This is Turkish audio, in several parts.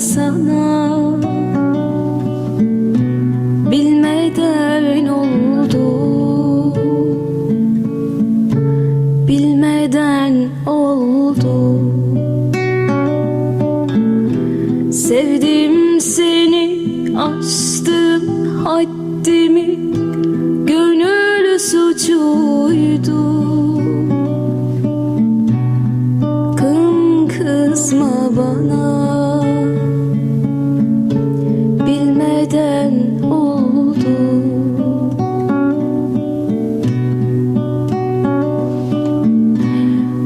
sana. Bilmeden oldu. Bilmeden oldu. Sevdim seni aştım haddimi. Gönül suçuydu kızma bana. Bilmeden oldu.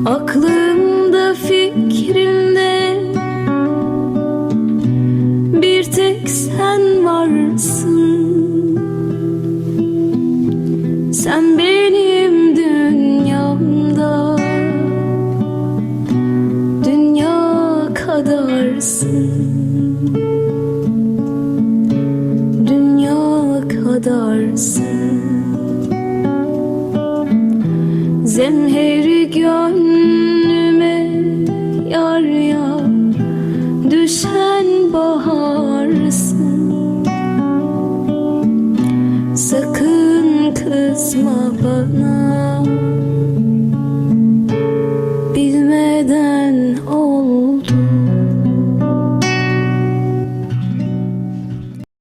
Aklımda fikrimde Bir tek sen varsın. Sen benim Dünya kadarsın Zemheri gönlüme yar yar Düşen baharsın. Sakın kızma bana